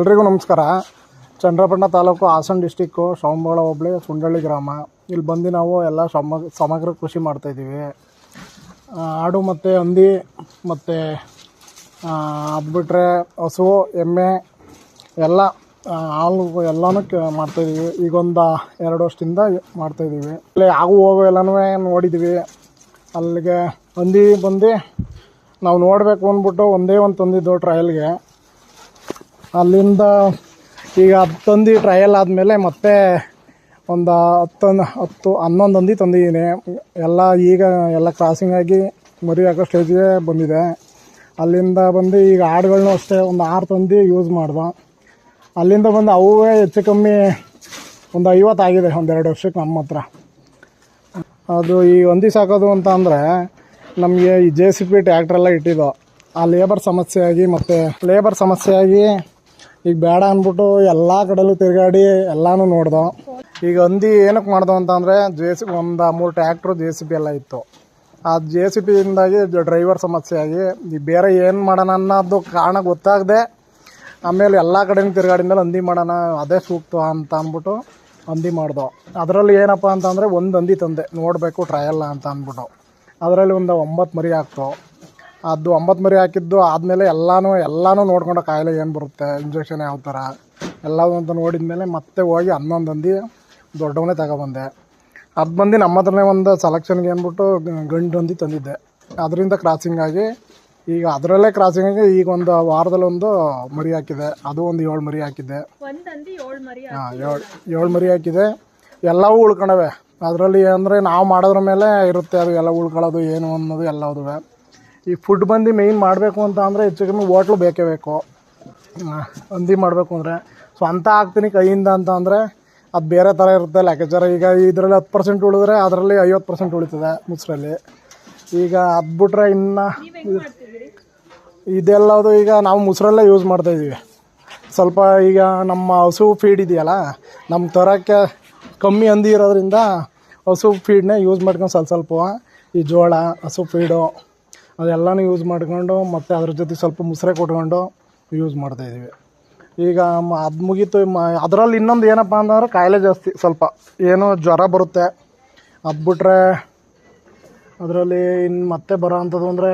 ಎಲ್ರಿಗೂ ನಮಸ್ಕಾರ. ಚಂದ್ರಪಟ್ಟಣ ತಾಲೂಕು ಹಾಸನ ಡಿಸ್ಟಿಕ್ಕು ಶ್ರವಣಬೆಳ ಹೋಬಳಿ ಸುಂಡಳ್ಳಿ ಗ್ರಾಮ. ಇಲ್ಲಿ ಬಂದು ನಾವು ಎಲ್ಲ ಸಮಗ್ರ ಸಮಗ್ರ ಕೃಷಿ ಮಾಡ್ತಾಯಿದ್ದೀವಿ ಆಡು ಮತ್ತು ಹಂದಿ ಮತ್ತು ಅದು ಬಿಟ್ಟರೆ ಹಸು, ಎಮ್ಮೆ ಎಲ್ಲ ಹಾಲು ಎಲ್ಲನೂ ಮಾಡ್ತಾಯಿದ್ದೀವಿ ಈಗೊಂದು ಎರಡು ವರ್ಷದಿಂದ ಮಾಡ್ತಾಯಿದ್ದೀವಿ ಇಲ್ಲಿ ಆಗು ಹೋಗು ಎಲ್ಲನೂ ನೋಡಿದ್ದೀವಿ. ಅಲ್ಲಿಗೆ ಹಂದಿ ಬಂದು ನಾವು ನೋಡಬೇಕು ಅಂದ್ಬಿಟ್ಟು ಒಂದೇ ಒಂದು ತಂದಿದ್ದು ಟ್ರಯಲ್ಗೆ ಅಲ್ಲಿಂದ ಈಗ ಅದು ತಂದು ಟ್ರಯಲ್ ಆದಮೇಲೆ ಮತ್ತೆ ಒಂದು ಹತ್ತೊಂದು, ಹತ್ತು, ಹನ್ನೊಂದು ತಂದಿದ್ದೀನಿ. ಎಲ್ಲ ಈಗ ಎಲ್ಲ ಕ್ರಾಸಿಂಗ್ ಆಗಿ ಮರಿ ಹಾಕೋ ಸ್ಟೇಜ್ಗೆ ಬಂದಿದೆ. ಅಲ್ಲಿಂದ ಬಂದು ಈಗ ಆಡುಗಳನ್ನೂ ಅಷ್ಟೇ ಒಂದು ಆರು ತಂದು ಯೂಸ್ ಮಾಡ್ದೆ. ಅಲ್ಲಿಂದ ಬಂದು ಅವೇ ಹೆಚ್ಚು ಕಮ್ಮಿ ಒಂದು ಐವತ್ತು ಆಗಿದೆ ಒಂದೆರಡು ವರ್ಷಕ್ಕೆ ನಮ್ಮ ಹತ್ರ. ಅದು ಈ ಹಂದಿ ಸಾಕೋದು ಅಂತ ಅಂದರೆ ನಮಗೆ ಈ ಜೆ ಸಿ ಪಿ ಟ್ಯಾಕ್ಟ್ರೆಲ್ಲ ಇಟ್ಟಿದ್ದು. ಆ ಲೇಬರ್ ಸಮಸ್ಯೆಯಾಗಿ ಮತ್ತು ಲೇಬರ್ ಸಮಸ್ಯೆ ಆಗಿ ಈಗ ಬೇಡ ಅಂದ್ಬಿಟ್ಟು ಎಲ್ಲ ಕಡೆಲೂ ತಿರುಗಾಡಿ ಎಲ್ಲಾನು ನೋಡ್ದೋ. ಈಗ ಹಂದಿ ಏನಕ್ಕೆ ಮಾಡ್ದೋ ಅಂತಂದರೆ ಜೆ ಸಿ ಒಂದು ಮೂರು ಟ್ಯಾಕ್ಟ್ರು ಜೆ ಸಿ ಪಿ ಎಲ್ಲ ಇತ್ತು. ಆ ಜೆ ಸಿ ಪಿಯಿಂದಾಗಿ ಡ್ರೈವರ್ ಸಮಸ್ಯೆ ಆಗಿ ಈಗ ಬೇರೆ ಏನು ಮಾಡೋಣ ಅನ್ನೋದು ಕಾರಣ ಗೊತ್ತಾಗದೆ ಆಮೇಲೆ ಎಲ್ಲ ಕಡೆನೂ ತಿರುಗಾಡಿದ್ಮೇಲೆ ಹಂದಿ ಮಾಡೋಣ, ಅದೇ ಸೂಕ್ತ ಅಂತ ಅಂದ್ಬಿಟ್ಟು ಹಂದಿ ಮಾಡ್ದೋ. ಅದರಲ್ಲಿ ಏನಪ್ಪ ಅಂತಂದರೆ ಒಂದು ಹಂದಿ ತಂದೆ, ನೋಡಬೇಕು ಟ್ರಯಲ್ಲ ಅಂತ ಅಂದ್ಬಿಟ್ಟು. ಅದರಲ್ಲಿ ಒಂದು ಒಂಬತ್ತು ಮರಿ ಹಾಕ್ತು ಅದು ಒಂಬತ್ತು ಮರಿ ಹಾಕಿದ್ದು ಆದಮೇಲೆ ಎಲ್ಲನೂ ಎಲ್ಲನೂ ನೋಡ್ಕೊಂಡು ಕಾಯಿಲೆ ಏನು ಬರುತ್ತೆ ಇಂಜೆಕ್ಷನ್ ಯಾವ ಥರ ಎಲ್ಲವೂ ಅಂತ ನೋಡಿದ್ಮೇಲೆ ಮತ್ತೆ ಹೋಗಿ ಹನ್ನೊಂದು ಹಂದಿ ದೊಡ್ಡವನೇ ತಗೊಬಂದೆ. ಅದು ಬಂದು ನಮ್ಮ ಹತ್ರನೇ ಒಂದು ಸೆಲೆಕ್ಷನ್ಗೆ ಅಂದ್ಬಿಟ್ಟು ಗಂಡು ಹಂದಿ ತಂದಿದ್ದೆ. ಅದರಿಂದ ಕ್ರಾಸಿಂಗ್ ಆಗಿ ಈಗ ಅದರಲ್ಲೇ ಕ್ರಾಸಿಂಗ್ ಆಗಿ ಈಗ ಒಂದು ವಾರದಲ್ಲಿ ಒಂದು ಮರಿ ಹಾಕಿದೆ. ಅದು ಒಂದು ಏಳು ಮರಿ ಹಾಕಿದ್ದೆ ಮರಿ ಹಾಂ ಏಳು ಏಳು ಮರಿ ಹಾಕಿದೆ. ಎಲ್ಲವೂ ಉಳ್ಕೊಂಡವೆ ಅದರಲ್ಲಿ ಅಂದರೆ ನಾವು ಮಾಡೋದ್ರ ಮೇಲೆ ಇರುತ್ತೆ ಅದು ಎಲ್ಲ ಉಳ್ಕೊಳ್ಳೋದು ಏನು ಅನ್ನೋದು ಎಲ್ಲದೂ ಈ ಫುಡ್ ಬಂದು ಮೇಯ್ನ್ ಮಾಡಬೇಕು ಅಂತ ಅಂದರೆ ಹೆಚ್ಚು ಕಮ್ಮಿ ಹೋಟ್ಲು ಬೇಕೇ ಬೇಕು. ಹಂದಿ ಮಾಡಬೇಕು ಅಂದರೆ. ಸ್ವಂತ ಹಾಕ್ತೀನಿ ಕೈಯಿಂದ ಅಂತ ಅಂದರೆ ಅದು ಬೇರೆ ಥರ ಇರುತ್ತೆ ಲೆಕ್ಕಾಚಾರ ಈಗ ಇದರಲ್ಲಿ ಹತ್ತು ಪರ್ಸೆಂಟ್ ಉಳಿದ್ರೆ ಅದರಲ್ಲಿ ಐವತ್ತು ಪರ್ಸೆಂಟ್ ಉಳಿತದೆ ಮುಸ್ರಲ್ಲಿ. ಈಗ ಅದು ಬಿಟ್ರೆ ಇನ್ನು ಇದೆಲ್ಲದು ಈಗ ನಾವು ಮುಸ್ರಲ್ಲೇ ಯೂಸ್ ಮಾಡ್ತಾ ಇದ್ದೀವಿ ಸ್ವಲ್ಪ ಈಗ ನಮ್ಮ ಹಸು ಫೀಡ್ ಇದೆಯಲ್ಲ ನಮ್ಮ ತರೋಕ್ಕೆ ಕಮ್ಮಿ ಹಂದಿ ಇರೋದ್ರಿಂದ ಹಸು ಫೀಡ್ನೇ ಯೂಸ್ ಮಾಡ್ಕೊಂಡು ಸ್ವಲ್ಪ ಸ್ವಲ್ಪ ಈ ಜೋಳ, ಹಸು ಫೀಡು ಅದೆಲ್ಲನೂ ಯೂಸ್ ಮಾಡ್ಕೊಂಡು ಮತ್ತು ಅದ್ರ ಜೊತೆ ಸ್ವಲ್ಪ ಮುಸ್ರೆ ಕೊಟ್ಕೊಂಡು ಯೂಸ್ ಮಾಡ್ತಾಯಿದ್ದೀವಿ ಈಗ ಅದು ಮುಗೀತು, ಮ ಅದರಲ್ಲಿ ಇನ್ನೊಂದು ಏನಪ್ಪ ಅಂತಂದ್ರೆ ಕಾಯಿಲೆ ಜಾಸ್ತಿ ಸ್ವಲ್ಪ. ಏನೋ ಜ್ವರ ಬರುತ್ತೆ. ಅದು ಬಿಟ್ರೆ ಅದರಲ್ಲಿ ಇನ್ನು ಮತ್ತೆ ಬರೋ ಅಂಥದ್ದು ಅಂದರೆ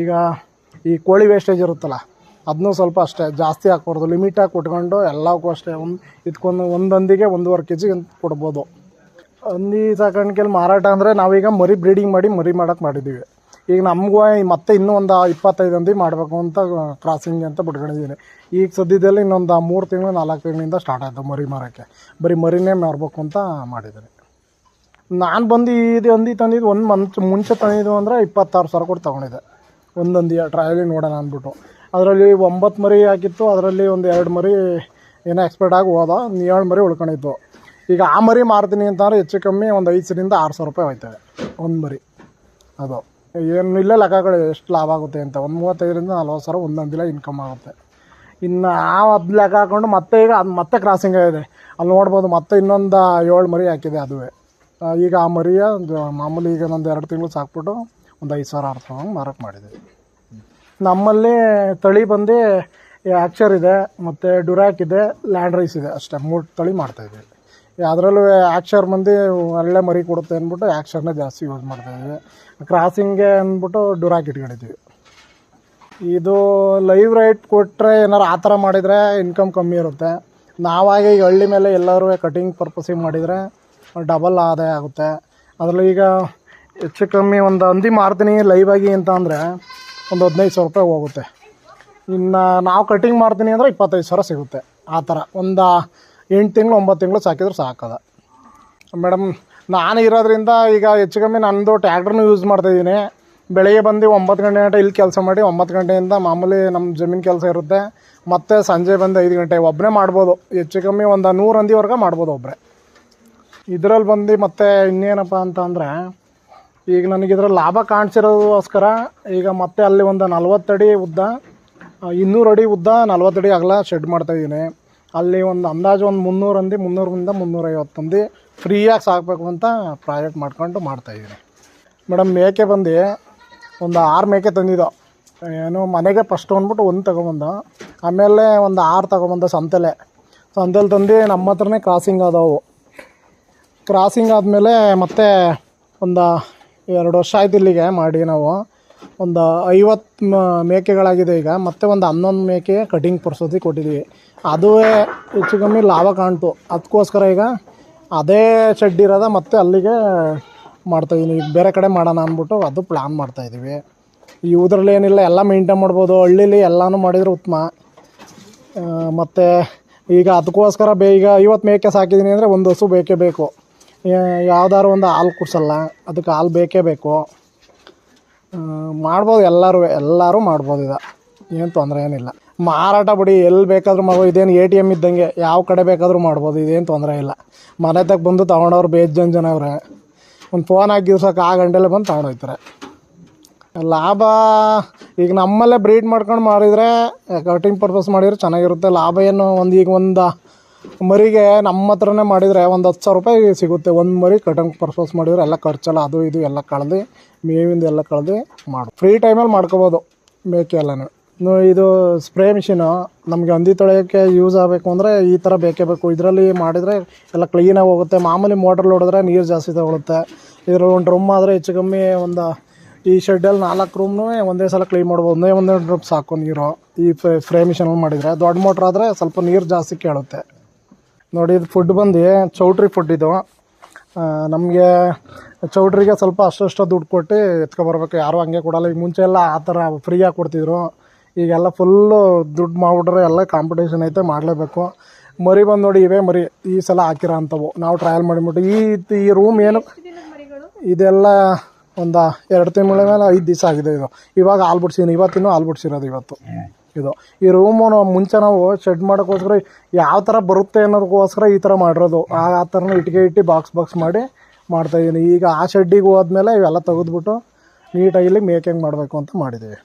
ಈಗ ಈ ಕೋಳಿ ವೇಸ್ಟೇಜ್ ಇರುತ್ತಲ್ಲ ಅದನ್ನೂ ಸ್ವಲ್ಪ ಅಷ್ಟೇ ಜಾಸ್ತಿ ಹಾಕ್ಬಾರ್ದು. ಲಿಮಿಟಾಗಿ ಕೊಟ್ಕೊಂಡು ಎಲ್ಲಕ್ಕೂ ಅಷ್ಟೇ ಒಂದು ಇದಕ್ಕೊಂದು ಒಂದೊಂದಿಗೆ ಒಂದೂವರೆ ಕೆ ಜಿಗೆ ಕೊಡ್ಬೋದು. ಹಂದಿ ಸಾಕಾಣಿಕೆಯಲ್ಲಿ ಮಾರಾಟ ಅಂದರೆ ನಾವೀಗ ಮರಿ ಬ್ರೀಡಿಂಗ್ ಮಾಡಿ ಮರಿ ಮಾಡೋಕ್ಕೆ ಮಾಡಿದ್ದೀವಿ. ಈಗ ನಮಗೂ ಮತ್ತೆ ಇನ್ನೂ ಒಂದು ಇಪ್ಪತ್ತೈದು ಹಂದಿ ಮಾಡಬೇಕು ಅಂತ ಕ್ರಾಸಿಂಗ್ ಅಂತ ಬಿಟ್ಕೊಂಡಿದ್ದೀನಿ ಈಗ ಸದ್ಯದಲ್ಲಿ ಇನ್ನೊಂದು ಮೂರು ತಿಂಗಳು, ನಾಲ್ಕು ತಿಂಗಳಿಂದ ಸ್ಟಾರ್ಟ್ ಆಯಿತು ಮರಿ ಮಾರೋಕ್ಕೆ. ಬರೀ ಮರಿನೇ ಮಾರಬೇಕು ಅಂತ ಮಾಡಿದ್ದೀನಿ ನಾನು ಬಂದು ಇದು ಹಂದಿ ತಂದಿದ್ದು ಒಂದು ಮಂತ್ ಮುಂಚೆ ತಂದಿದ್ದು ಅಂದರೆ ಇಪ್ಪತ್ತಾರು ಸಾವಿರ ಕೊಟ್ಟು ತೊಗೊಂಡಿದ್ದೆ. ಒಂದೊಂದು ಟ್ರಯಲಿ ನೋಡೋಣ ಅಂದ್ಬಿಟ್ಟು. ಅದರಲ್ಲಿ ಒಂಬತ್ತು ಮರಿ ಹಾಕಿತ್ತು ಅದರಲ್ಲಿ ಒಂದು ಎರಡು ಮರಿ ಏನೋ ಎಕ್ಸ್ಪರ್ಟ್ ಆಗಿ ಹೋದ, ಒಂದು ಏಳು ಮರಿ ಉಳ್ಕೊಂಡಿದ್ದು ಈಗ ಆ ಮರಿ ಮಾರ್ತೀನಿ ಅಂತಂದ್ರೆ ಹೆಚ್ಚು ಕಮ್ಮಿ ಒಂದು ಐದು ಸರಿಂದ ಆರು ಸಾವಿರ ರೂಪಾಯಿ ಹೋಯ್ತವೆ ಒಂದು ಮರಿ. ಅದು. ಏನು ಇಲ್ಲ ಲೆಕ್ಕಗಳು ಎಷ್ಟು ಲಾಭ ಆಗುತ್ತೆ ಅಂತ. ಒಂದು ಮೂವತ್ತೈದರಿಂದ ನಲ್ವತ್ತು ಸಾವಿರ ಒಂದೊಂದು ದಿನ ಇನ್ಕಮ್ ಆಗುತ್ತೆ. ಇನ್ನು ಆ ಅದು ಲೆಕ್ಕ ಹಾಕೊಂಡು ಮತ್ತೆ ಈಗ ಅದು ಮತ್ತೆ ಕ್ರಾಸಿಂಗ್ ಆಗಿದೆ. ಅಲ್ಲಿ ನೋಡ್ಬೋದು ಮತ್ತೆ ಇನ್ನೊಂದು ಏಳು ಮರಿ ಹಾಕಿದೆ ಅದುವೇ. ಈಗ ಆ ಮರಿಯ ಒಂದು ಮಾಮೂಲಿ ಈಗ ಒಂದು ಎರಡು ತಿಂಗಳು ಸಾಕ್ಬಿಟ್ಟು ಒಂದು ಐದು ಸಾವಿರ, ಆರು ಸಾವಿರ ಮಾರಕ್ಕೆ ಮಾಡಿದೆ. ನಮ್ಮಲ್ಲಿ ತಳಿ ಬಂದು ಆ್ಯಕ್ಷರ್ ಇದೆ, ಮತ್ತು ಡುರ್ಯಾಕ್ ಇದೆ, ಲ್ಯಾಂಡ್ ರೈಸ್ ಇದೆ ಅಷ್ಟೇ. ಮೂರು ತಳಿ ಮಾಡ್ತಾಯಿದ್ದೀವಿ ಅದರಲ್ಲೂ ಆ್ಯಕ್ಷರ್ ಮಂದಿ ಒಳ್ಳೆ ಮರಿ ಕೊಡುತ್ತೆ ಅಂದ್ಬಿಟ್ಟು ಆ್ಯಕ್ಷರ್ನೇ ಜಾಸ್ತಿ ಯೂಸ್ ಮಾಡ್ತಾಯಿದ್ವಿ ಕ್ರಾಸಿಂಗ್ಗೆ ಅಂದ್ಬಿಟ್ಟು ಡುರಾಕ್ ಇಟ್ಕೊಂಡಿದ್ದೀವಿ ಇದು ಲೈವ್ ರೈಟ್ ಕೊಟ್ಟರೆ ಏನಾರು ಆ ಥರ ಮಾಡಿದರೆ ಇನ್ಕಮ್ ಕಮ್ಮಿ ಇರುತ್ತೆ. ನಾವಾಗೆ ಈಗ ಹಳ್ಳಿ ಮೇಲೆ ಎಲ್ಲರೂ ಕಟಿಂಗ್ ಪರ್ಪಸಿಗೆ ಮಾಡಿದರೆ ಡಬಲ್ ಆದಾಯ ಆಗುತ್ತೆ. ಅದರಲ್ಲಿ ಈಗ ಹೆಚ್ಚು ಕಮ್ಮಿ ಒಂದು ಹಂದಿ ಮಾರ್ತೀನಿ ಲೈವ್ ಆಗಿ ಅಂತ ಅಂದರೆ ಒಂದು ಹದಿನೈದು ಸಾವಿರ ರೂಪಾಯಿ ಹೋಗುತ್ತೆ. ಇನ್ನು ನಾವು ಕಟಿಂಗ್ ಮಾಡ್ತೀನಿ ಅಂದರೆ ಇಪ್ಪತ್ತೈದು ಸಾವಿರ ಸಿಗುತ್ತೆ. ಆ ಥರ. ಒಂದು ಎಂಟು ತಿಂಗಳು, ಒಂಬತ್ತು ತಿಂಗಳು ಸಾಕಿದ್ರೆ ಸಾಕದ. ಮೇಡಮ್, ನಾನು ಇರೋದ್ರಿಂದ ಈಗ ಹೆಚ್ಚು ಕಮ್ಮಿ ನನ್ನದು ಟ್ಯಾಕ್ಟ್ರನ್ನೂ ಯೂಸ್ ಮಾಡ್ತಾಯಿದ್ದೀನಿ ಬೆಳಗ್ಗೆ ಬಂದು ಒಂಬತ್ತು ಗಂಟೆ ಗಂಟೆ ಇಲ್ಲಿ ಕೆಲಸ ಮಾಡಿ ಒಂಬತ್ತು ಗಂಟೆಯಿಂದ ಮಾಮೂಲಿ ನಮ್ಮ ಜಮೀನು ಕೆಲಸ ಇರುತ್ತೆ. ಮತ್ತು ಸಂಜೆ ಬಂದು ಐದು ಗಂಟೆ ಒಬ್ಬನೇ ಮಾಡ್ಬೋದು. ಹೆಚ್ಚು ಕಮ್ಮಿ ಒಂದು ನೂರು ಹಂದಿವರೆಗೆ ಮಾಡ್ಬೋದು ಒಬ್ಬರೇ ಇದರಲ್ಲಿ ಬಂದು ಮತ್ತೆ ಇನ್ನೇನಪ್ಪ ಅಂತ ಅಂದರೆ, ಈಗ ನನಗೆ ಇದರಲ್ಲಿ ಲಾಭ ಕಾಣಿಸಿರೋದಕ್ಕೋಸ್ಕರ ಈಗ ಮತ್ತೆ ಅಲ್ಲಿ ಒಂದು ನಲ್ವತ್ತಡಿ ಉದ್ದ ಇನ್ನೂರು ಅಡಿ ಉದ್ದ ನಲ್ವತ್ತಡಿ ಅಗಲ ಶೆಡ್ ಮಾಡ್ತಾಯಿದ್ದೀನಿ ಅಲ್ಲಿ ಒಂದು ಅಂದಾಜು ಒಂದು ಮುನ್ನೂರು ಅಂದಿ ಮುನ್ನೂರಿಂದ ಮುನ್ನೂರೈವತ್ತು ಅಂದು ಫ್ರೀಯಾಗಿ ಸಾಕಬೇಕು ಅಂತ ಪ್ರಾಜೆಕ್ಟ್ ಮಾಡ್ಕೊಂಡು ಮಾಡ್ತಾಯಿದ್ದೀನಿ ಮೇಡಮ್, ಮೇಕೆ ಬಂದು ಒಂದು ಆರು ಮೇಕೆ ತಂದಿದ್ದೋ. ಏನು, ಮನೆಗೆ ಫಸ್ಟ್ ಅಂದ್ಬಿಟ್ಟು ಒಂದು ತೊಗೊಬಂದ. ಆಮೇಲೆ ಒಂದು ಆರು ತಗೊಬಂದ ಸಂತೆಲೆ. ಸಂತೆಲಿ ತಂದು ನಮ್ಮ ಹತ್ರನೇ ಕ್ರಾಸಿಂಗ್ ಆದವು. ಕ್ರಾಸಿಂಗ್ ಆದಮೇಲೆ ಮತ್ತೆ ಒಂದು ಎರಡು ವರ್ಷ ಆಯ್ತು ಇಲ್ಲಿಗೆ ಮಾಡಿ ನಾವು. ಒಂದು ಐವತ್ತು ಮೇಕೆಗಳಾಗಿದೆ ಈಗ. ಮತ್ತೆ ಒಂದು ಹನ್ನೊಂದು ಮೇಕೆ ಕಟಿಂಗ್ ಪರ್ಸೋದಿ ಕೊಟ್ಟಿದ್ದೀವಿ ಅದುವೇ ಹೆಚ್ಚು ಕಮ್ಮಿ ಲಾಭ ಕಾಣ್ತು. ಅದಕ್ಕೋಸ್ಕರ ಈಗ ಅದೇ ಶೆಡ್ ಇರೋದ ಮತ್ತೆ ಅಲ್ಲಿಗೆ ಮಾಡ್ತಾಯಿದ್ದೀನಿ ಈಗ ಬೇರೆ ಕಡೆ ಮಾಡೋಣ ಅಂದ್ಬಿಟ್ಟು ಅದು ಪ್ಲ್ಯಾನ್ ಮಾಡ್ತಾಯಿದ್ದೀವಿ ಊದ್ರಲ್ಲಿ ಏನಿಲ್ಲ, ಎಲ್ಲ ಮೇಂಟೈನ್ ಮಾಡ್ಬೋದು. ಹಳ್ಳಿಲಿ ಎಲ್ಲನೂ ಮಾಡಿದರೆ ಉತ್ತಮ. ಮತ್ತು ಈಗ ಅದಕ್ಕೋಸ್ಕರ ಬೇ, ಈಗ ಐವತ್ತು ಮೇಕೆ ಸಾಕಿದ್ದೀನಿ ಅಂದರೆ ಒಂದು ಹಸು ಬೇಕೇ ಬೇಕು. ಯಾವ್ದಾದ್ರು ಒಂದು ಹಾಲು ಕುಡ್ಸಲ್ಲ. ಅದಕ್ಕೆ ಹಾಲು ಬೇಕೇ ಬೇಕು. ಮಾಡ್ಬೋದು ಎಲ್ಲರೂ ಎಲ್ಲರೂ ಮಾಡ್ಬೋದು ಇದು. ಏನು ತೊಂದರೆ ಏನಿಲ್ಲ. ಮಾರಾಟ ಬಿಡಿ ಎಲ್ಲಿ ಬೇಕಾದರೂ ಮಾಡ್ಬೋದು. ಇದೇನು ಎ ಟಿ ಎಂ ಇದ್ದಂಗೆ ಯಾವ ಕಡೆ ಬೇಕಾದರೂ ಮಾಡ್ಬೋದು, ಇದೇನು ತೊಂದರೆ ಇಲ್ಲ. ಮನೆ ತಗ ಬಂದು ತೊಗೊಂಡವ್ರು ಬೇಜನ್ ಜನ ಅವ್ರೆ ಒಂದು ಫೋನ್ ಹಾಕಿ ದಿವ್ಸಕ್ಕೆ ಆ ಗಂಟೆಲೆ ಬಂದು ತೊಗೊಂಡೋಗ್ತಾರೆ ಲಾಭ, ಈಗ ನಮ್ಮಲ್ಲೇ ಬ್ರೀಡ್ ಮಾಡ್ಕೊಂಡು ಮಾಡಿದರೆ ಕಟಿಂಗ್ ಪರ್ಪಸ್ ಮಾಡಿದ್ರೆ ಚೆನ್ನಾಗಿರುತ್ತೆ. ಲಾಭ ಏನು ಒಂದು ಈಗ ಒಂದು ಮರಿಗೆ ನಮ್ಮ ಹತ್ರನೇ ಮಾಡಿದರೆ ಒಂದು ಹತ್ತು ಸಾವಿರ ರೂಪಾಯಿ ಸಿಗುತ್ತೆ. ಒಂದು ಮರಿ ಕಟಿಂಗ್ ಪರ್ಪಸ್ ಮಾಡಿದರೆ ಎಲ್ಲ ಖರ್ಚೆಲ್ಲ, ಅದು ಇದು ಎಲ್ಲ ಕಳೆದು ಮೇವಿಂದ ಎಲ್ಲ ಕಳೆದು ಮಾಡು. ಫ್ರೀ ಟೈಮಲ್ಲಿ ಮಾಡ್ಕೋಬೋದು ಮೇಕೆ ಎಲ್ಲನೂ. ಇದು ಸ್ಪ್ರೇ ಮಿಷಿನು ನಮಗೆ ಹಂದಿ ತೊಳೆಯೋಕ್ಕೆ ಯೂಸ್ ಆಗಬೇಕು ಅಂದರೆ ಈ ಥರ ಬೇಕೇ ಬೇಕು. ಇದರಲ್ಲಿ ಮಾಡಿದರೆ ಎಲ್ಲ ಕ್ಲೀನಾಗಿ ಹೋಗುತ್ತೆ. ಮಾಮೂಲಿ ಮೋಟ್ರಲ್ಲಿ ಹೊಡೆದ್ರೆ ನೀರು ಜಾಸ್ತಿ ತಗೊಳುತ್ತೆ. ಇದರಲ್ಲಿ ಒಂದು ಡ್ರಮ್ ಆದರೆ ಹೆಚ್ಚು ಕಮ್ಮಿ ಒಂದು, ಈ ಶೆಡ್ಡಲ್ಲಿ ನಾಲ್ಕು ರೂಮ್ನು ಒಂದೇ ಸಲ ಕ್ಲೀನ್ ಮಾಡ್ಬೋದು. ಒಂದೇ ಒಂದೇ ಡ್ರಮ್ ಸಾಕು ನೀರು. ಈ ಫ್ರೇ ಮಿಷಿನಲ್ಲಿ ಮಾಡಿದರೆ ದೊಡ್ಡ ಮೋಟ್ರ್ ಆದರೆ ಸ್ವಲ್ಪ ನೀರು ಜಾಸ್ತಿ ಕೇಳುತ್ತೆ. ನೋಡಿ, ಇದು ಫುಡ್ ಬಂದು, ಚೌಟ್ರಿ ಫುಡ್ ಇದು. ನಮಗೆ ಚೌಟ್ರಿಗೆ ಸ್ವಲ್ಪ ಅಷ್ಟಷ್ಟು ದುಡ್ಡು ಕೊಟ್ಟು ಎತ್ಕೊಬರ್ಬೇಕು. ಯಾರು ಹಂಗೆ ಕೊಡಲ್ಲ. ಈಗ ಮುಂಚೆ ಎಲ್ಲ ಆ ಥರ ಫ್ರೀಯಾಗಿ ಕೊಡ್ತಿದ್ರು. ಈಗೆಲ್ಲ ಫುಲ್ಲು ದುಡ್ಡು ಮಾಡಿಬಿಟ್ರೆ ಎಲ್ಲ ಕಾಂಪಿಟೇಷನ್ ಐತೆ, ಮಾಡಲೇಬೇಕು. ಮರಿ ಬಂದು ನೋಡಿ ಇವೇ ಮರಿ. ಈ ಸಲ ಹಾಕಿರೋ ಅಂಥವು. ನಾವು ಟ್ರಯಲ್ ಮಾಡಿಬಿಟ್ಟು ಈ ಈ ರೂಮ್ ಏನು? ಇದೆಲ್ಲ ಒಂದು ಎರಡು ತಿಂಗಳ ಮೇಲೆ ಐದು ದಿವಸ ಆಗಿದೆ ಇದು. ಇವಾಗ ಹಾಲು ಬಿಡ್ಸಿದ್ದೀನಿ ಇವತ್ತಿನೂ ಹಾಲು ಬಿಡ್ಸಿರೋದು ಇವತ್ತು. ಇದು. ಈ ರೂಮು ಮುಂಚೆ ನಾವು ಶೆಡ್ ಮಾಡೋಕ್ಕೋಸ್ಕರ ಯಾವ ಥರ ಬರುತ್ತೆ ಅನ್ನೋದಕ್ಕೋಸ್ಕರ ಈ ಥರ ಮಾಡಿರೋದು. ಆ ಥರನೇ ಇಟ್ಟಿಗೆ ಇಟ್ಟು ಬಾಕ್ಸ್ ಬಾಕ್ಸ್ ಮಾಡಿ ಮಾಡ್ತಾಯಿದ್ದೀನಿ ಈಗ ಆ ಶೆಡ್ಡಿಗೆ ಹೋದ್ಮೇಲೆ ಇವೆಲ್ಲ ತೆಗೆದ್ಬಿಟ್ಟು ನೀಟಾಗಿ ಇಲ್ಲಿ ಮೇಕಿಂಗ್ ಮಾಡಬೇಕು ಅಂತ ಮಾಡಿದ್ದೀವಿ